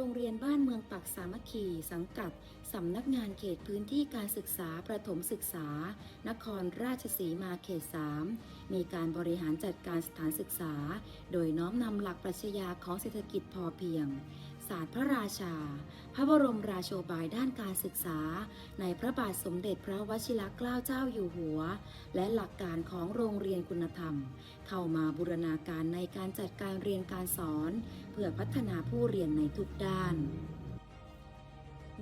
โรงเรียนบ้านเมืองปักสามัคคีสังกัด สำนักงานเขตพื้นที่การศึกษาประถมศึกษา นครราชสีมาเขต 3 มีการบริหารจัดการสถานศึกษา โดยน้อมนำหลักปรัชญาของเศรษฐกิจพอเพียง ศาสตร์พระราชา พระบรมราโชบายด้านการศึกษา ในพระบาทสมเด็จพระวชิรเกล้าเจ้าอยู่หัว และหลักการของโรงเรียนคุณธรรม เข้ามาบูรณาการในการจัดการเรียนการสอน เพื่อพัฒนาผู้เรียนในทุกด้าน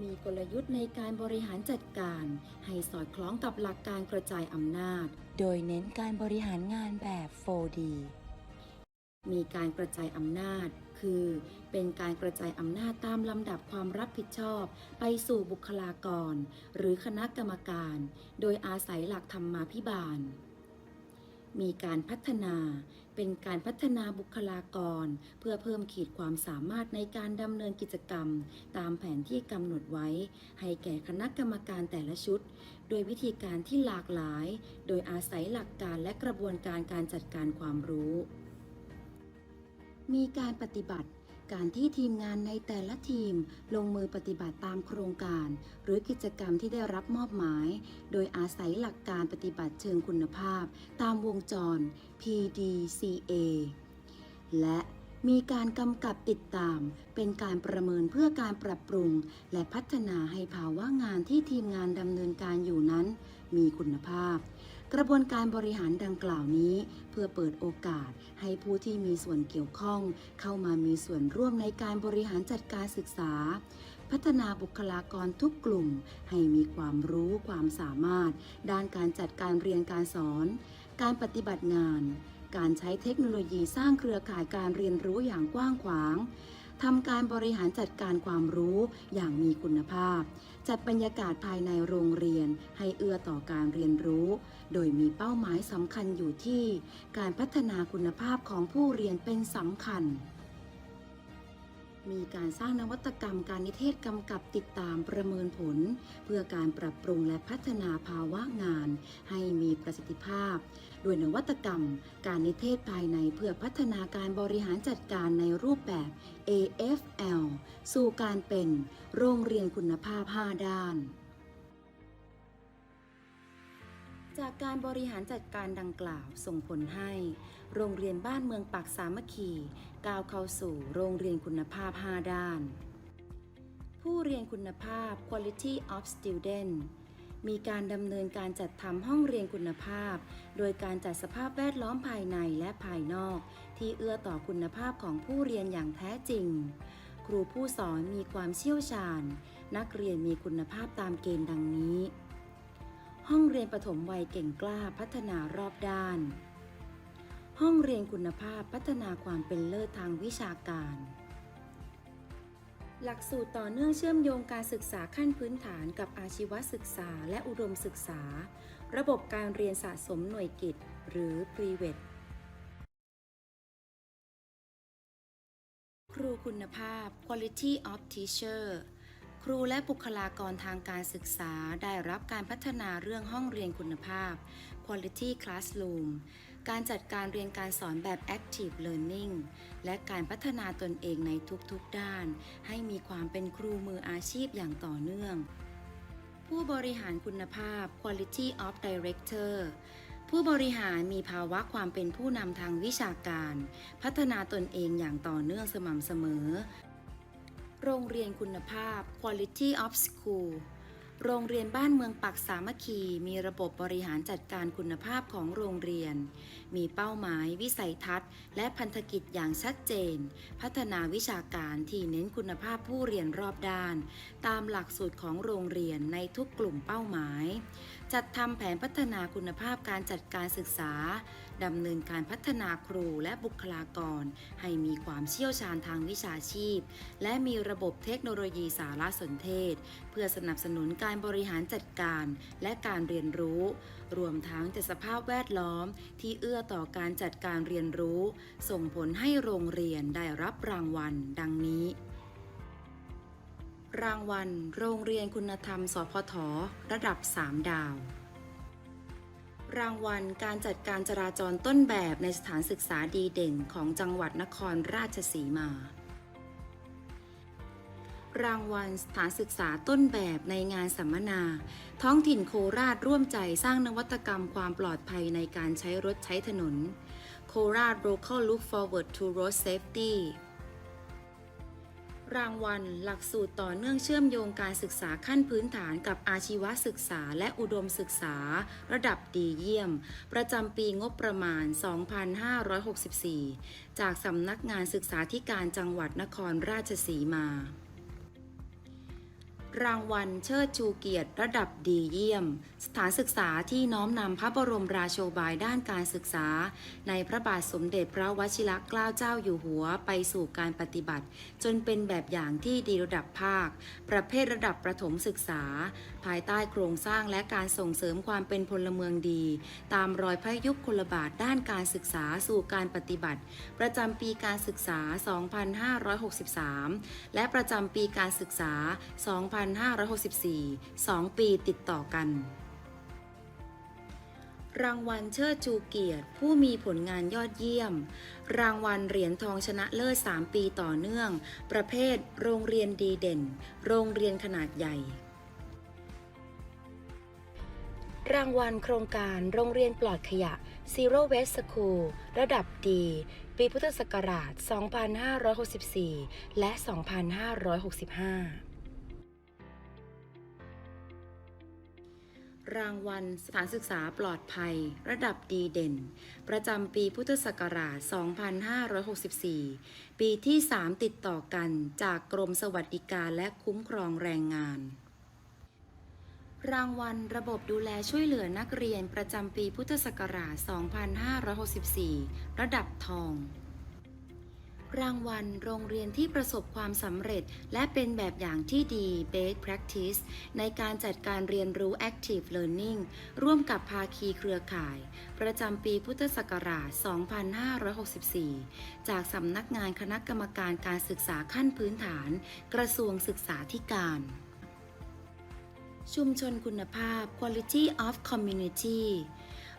มีกลยุทธ์ในการบริหารจัดการ ให้สอดคล้องกับหลักการกระจายอำนาจ โดยเน้นการบริหารงานแบบ 4D มีการกระจายอำนาจ คือเป็นการกระจายอำนาจตามลำดับความรับผิดชอบ ไปสู่บุคลากร หรือคณะกรรมการ โดยอาศัยหลักธรรมาภิบาล มีการพัฒนา เป็นการพัฒนาบุคลากร เพื่อเพิ่มขีดความสามารถในการดำเนินกิจกรรม ตามแผนที่กำหนดไว้ ให้แก่คณะกรรมการแต่ละชุด โดยวิธีการที่หลากหลาย โดยอาศัยหลักการและกระบวนการการจัดการความรู้ มีการปฏิบัติการที่ทีมงานในแต่ละทีมลงมือปฏิบัติตามโครงการ หรือกิจกรรมที่ได้รับมอบหมาย โดยอาศัยหลักการปฏิบัติเชิงคุณภาพ ตามวงจร PDCA และมีการกำกับติดตาม เป็นการประเมินเพื่อการปรับปรุง และพัฒนาให้ภาวะงานที่ทีมงานดำเนินการอยู่นั้น มีคุณภาพ กระบวนการบริหารดังกล่าวนี้ เพื่อเปิดโอกาสให้ผู้ที่มีส่วนเกี่ยวข้อง เข้ามามีส่วนร่วมในการบริหารจัดการศึกษา พัฒนาบุคลากรทุกกลุ่ม ให้มีความรู้ความสามารถ ด้านการจัดการเรียนการสอน การปฏิบัติงาน การใช้เทคโนโลยีสร้างเครือข่ายการเรียนรู้อย่างกว้างขวาง ทำการบริหารจัดการความรู้อย่างมีคุณภาพ จัดบรรยากาศภายในโรงเรียนให้เอื้อต่อการเรียนรู้ โดยมีเป้าหมายสำคัญอยู่ที่ การพัฒนาคุณภาพของผู้เรียนเป็นสำคัญ มีการสร้างนวัตกรรมการนิเทศกำกับติดตามประเมินผล เพื่อการปรับปรุงและพัฒนาภาวะงาน ให้มีประสิทธิภาพด้วยนวัตกรรม การนิเทศภายในเพื่อพัฒนาการบริหารจัดการในรูปแบบ AFL สู่การเป็นโรงเรียนคุณภาพ 5 ด้าน จากการบริหารจัดการดังกล่าวส่งผลให้ โรงเรียนบ้านเมืองปากสามัคคีก้าวเข้าสู่โรงเรียนคุณภาพ 5 ด้าน ผู้เรียนคุณภาพ Quality of Student มีการดำเนินการจัดทำห้องเรียนคุณภาพ โดยการจัดสภาพแวดล้อมภายในและภายนอก ที่เอื้อต่อคุณภาพของผู้เรียนอย่างแท้จริง ครูผู้สอนมีความเชี่ยวชาญ นักเรียนมีคุณภาพตามเกณฑ์ดังนี้ ห้องเรียนประถมวัยเก่งกล้าพัฒนารอบด้าน ห้องเรียนคุณภาพพัฒนาความเป็นเลิศทางวิชาการ หลักสูตรต่อเนื่องเชื่อมโยงการศึกษาขั้นพื้นฐานกับอาชีวศึกษาและอุดมศึกษา ระบบการเรียนสะสมหน่วยกิตหรือ p r i v a t ครูคุณภาพ Quality of Teacher ครูและบุคลากรทางการศึกษาได้รับการพัฒนาเรื่องห้องเรียนคุณภาพ Quality Classroom การจัดการเรียนการสอนแบบ Active Learning และการพัฒนาตนเองในทุกๆด้าน ให้มีความเป็นครูมืออาชีพอย่างต่อเนื่อง ผู้บริหารคุณภาพ Quality of Director ผู้บริหารมีภาวะความเป็นผู้นำทางวิชาการ พัฒนาตนเองอย่างต่อเนื่องสม่ำเสมอ โรงเรียนคุณภาพ Quality of School โรงเรียนบ้านเมืองปักสามัคคี มีระบบบริหารจัดการคุณภาพของโรงเรียน มีเป้าหมาย วิสัยทัศน์ และพันธกิจอย่างชัดเจน พัฒนาวิชาการที่เน้นคุณภาพผู้เรียนรอบด้าน ตามหลักสูตรของโรงเรียนในทุกกลุ่มเป้าหมายจัดทำแผนพัฒนาคุณภาพการจัดการศึกษา ดำเนินการพัฒนาครูและบุคลากร ให้มีความเชี่ยวชาญทางวิชาชีพ และมีระบบเทคโนโลยีสารสนเทศ เพื่อสนับสนุนการบริหารจัดการ และการเรียนรู้ รวมทั้งจัดสภาพแวดล้อม ที่เอื้อต่อการจัดการเรียนรู้ ส่งผลให้โรงเรียนได้รับรางวัล ดังนี้ รางวัล โรงเรียนคุณธรรม สพท ระดับ 3 ดาว รางวัลการจัดการจราจรต้นแบบในสถานศึกษาดีเด่นของจังหวัดนครราชสีมา รางวัลสถานศึกษาต้นแบบในงานสัมมนา ท้องถิ่นโคราชร่วมใจสร้างนวัตกรรมความปลอดภัยในการใช้รถใช้ถนนโคราช Local Look Forward to Road Safety รางวัล หลักสูตรต่อเนื่องเชื่อมโยงการศึกษาขั้นพื้นฐานกับอาชีวศึกษาและอุดมศึกษา ระดับดีเยี่ยม ประจำปีงบประมาณ 2564 จากสำนักงานศึกษาธิการจังหวัดนครราชสีมา รางวัลเชิดชูเกียรติระดับดีเยี่ยม สถานศึกษาที่น้อมนำพระบรมราโชบายด้านการศึกษา ในพระบาทสมเด็จพระวชิรเกล้าเจ้าอยู่หัวไปสู่การปฏิบัติ จนเป็นแบบอย่างที่ดีระดับภาค ประเภทระดับประถมศึกษา ภายใต้โครงสร้างและการส่งเสริมความเป็นพลเมืองดี ตามรอยพระยุคลบาทด้านการศึกษาสู่การปฏิบัติ ประจำปีการศึกษา 2563 และประจำปีการศึกษา 2 2564 2 ปีติดต่อกัน รางวัลเชิดชูเกียรติ ผู้มีผลงานยอดเยี่ยม รางวัลเหรียญทองชนะเลิศ 3 ปีต่อเนื่อง ประเภท โรงเรียนดีเด่น โรงเรียนขนาดใหญ่ รางวัลโครงการโรงเรียนปลอดขยะ Zero Waste School ระดับดี ปีพุทธศักราช 2564 และ 2565 รางวัลสถานศึกษาปลอดภัย ระดับดีเด่น ประจำปีพุทธศักราช 2564 ปีที่ 3 ติดต่อกันจากกรมสวัสดิการและคุ้มครองแรงงาน รางวัลระบบดูแลช่วยเหลือนักเรียนประจำปีพุทธศักราช 2564 ระดับทอง รางวัลโรงเรียนที่ประสบความสำเร็จ และเป็นแบบอย่างที่ดี Best Practice ในการจัดการเรียนรู้ Active Learning ร่วมกับภาคีเครือข่าย ประจำปีพุทธศักราช 2564 จากสำนักงานคณะกรรมการการศึกษาขั้นพื้นฐาน กระทรวงศึกษาธิการชุมชนคุณภาพ Quality of Community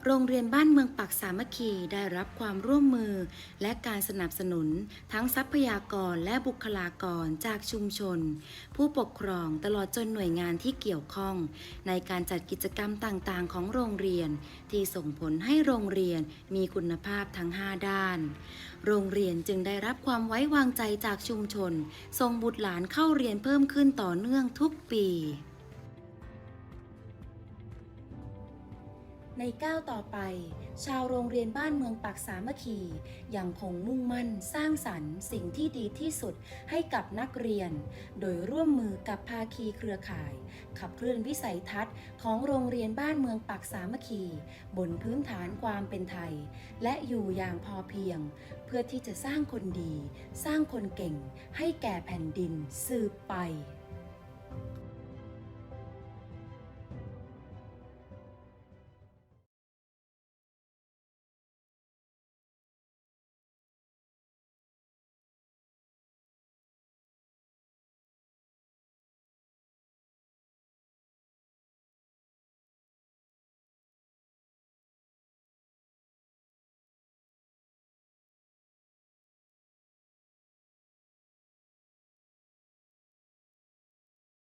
โรงเรียนบ้านเมืองปักสามัคคีได้รับความร่วมมือ และการสนับสนุน ทั้งทรัพยากรและบุคลากรจากชุมชน ผู้ปกครองตลอดจนหน่วยงานที่เกี่ยวข้อง ในการจัดกิจกรรมต่างๆ ของโรงเรียน ที่ส่งผลให้โรงเรียนมีคุณภาพทั้ง 5 ด้าน โรงเรียนจึงได้รับความไว้วางใจจากชุมชนส่งบุตรหลานเข้าเรียนเพิ่มขึ้นต่อเนื่องทุกปี ในก้าวต่อไป ชาวโรงเรียนบ้านเมืองปักสามัคคียังคงมุ่งมั่นสร้างสรรค์ สิ่งที่ดีที่สุดให้กับนักเรียน โดยร่วมมือกับภาคีเครือข่าย ขับเคลื่อนวิสัยทัศน์ของโรงเรียนบ้านเมืองปักสามัคคี บนพื้นฐานความเป็นไทย และอยู่อย่างพอเพียง เพื่อที่จะสร้างคนดี สร้างคนเก่ง ให้แก่แผ่นดินสืบไป